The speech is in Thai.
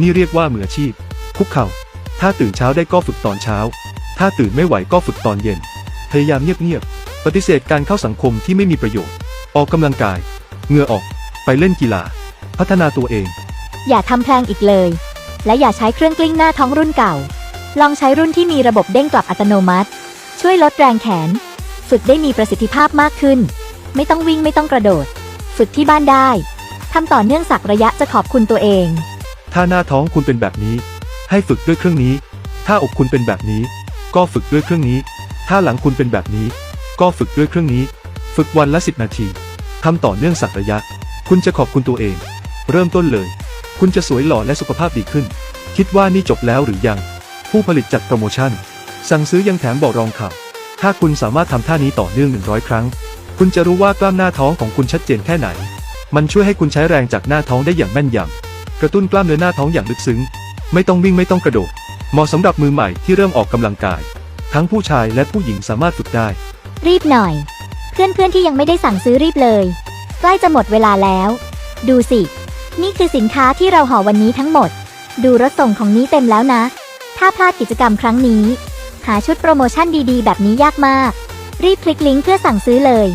นี่เรียกว่ามืออาชีพ คุกเข่า ถ้าตื่นเช้าได้ก็ฝึกตอนเช้า ถ้าตื่นไม่ไหวก็ฝึกตอนเย็น พยายามเงียบๆ ปฏิเสธการเข้าสังคมที่ไม่มีประโยชน์ ออกกำลังกายเหงื่อออก ไปเล่นกีฬา พัฒนาตัวเอง อย่าทำแพลงอีกเลย และอย่าใช้เครื่องกลิ้งหน้าท้องรุ่นเก่า ลองใช้รุ่นที่มีระบบเด้งกลับอัตโนมัติ ช่วยลดแรงแขน ฝึกได้มีประสิทธิภาพมากขึ้น ไม่ต้องวิ่งไม่ต้องกระโดด ฝึกที่บ้านได้ทำต่อเนื่องสักระยะจะขอบคุณตัวเอง ถ้าหน้าท้องคุณเป็นแบบนี้ ให้ฝึกด้วยเครื่องนี้ ถ้าอกคุณเป็นแบบนี้ ก็ฝึกด้วยเครื่องนี้ ถ้าหลังคุณเป็นแบบนี้ ก็ฝึกด้วยเครื่องนี้ ฝึกวันละ 10 นาทีทำต่อเนื่องสักระยะ คุณจะขอบคุณตัวเอง เริ่มต้นเลย คุณจะสวยหล่อและสุขภาพดีขึ้น คิดว่านี่จบแล้วหรือยัง ผู้ผลิตจัดโปรโมชั่น สั่งซื้อยังแถมบอกรองข่าวถ้าคุณสามารถทำท่านี้ต่อเนื่อง 100 ครั้ง คุณจะรู้ว่ากล้ามหน้าท้องของคุณชัดเจนแค่ไหน มันช่วยให้คุณใช้แรงจากหน้าท้องได้อย่างแม่นยำ กระตุ้นกล้ามเนื้อหน้าท้องอย่างลึกซึ้ง ไม่ต้องวิ่งไม่ต้องกระโดด เหมาะสำหรับมือใหม่ที่เริ่มออกกำลังกาย ทั้งผู้ชายและผู้หญิงสามารถฝึกได้ รีบหน่อย เพื่อนๆที่ยังไม่ได้สั่งซื้อรีบเลย ใกล้จะหมดเวลาแล้ว ดูสิ นี่คือสินค้าที่เราห่อวันนี้ทั้งหมด ดูรถส่งของนี้เต็มแล้วนะ ถ้าพลาดกิจกรรมครั้งนี้ หาชุดโปรโมชั่นดีๆ แบบนี้ยากมาก รีบคลิกลิงก์เพื่อสั่งซื้อเลย